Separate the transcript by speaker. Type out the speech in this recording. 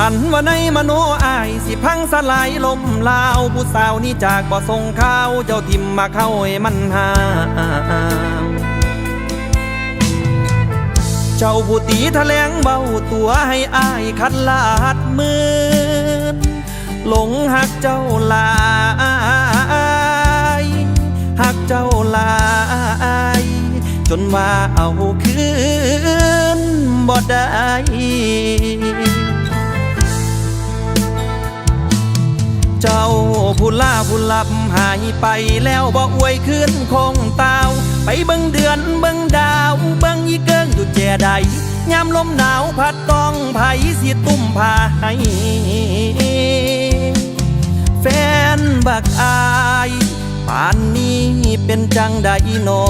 Speaker 1: อันว่าในมโนอายสิพังสลายลมลาวผู้สาวนี่จากบ่ส่งข้าวเจ้าทิมมาเข้าให้มันหา เจ้าผู้ตีแถลงเบาตัวให้อายคันลาดมืนหลงหักเจ้าลายหักเจ้าลายจนว่าเอาคืนบ่ได้ เจ้าผู้ลาผู้ลับหายไปแล้วบ่อวยขึ้นคงเตาไปเบิ่งเดือนเบิ่งดาวเบิ่งอีเกิงอยู่แจใดยามลมหนาวพัดต้องไผสิตุ้มพาให้แฟนบักอาย ป่านนี้เป็นจังใดหนอ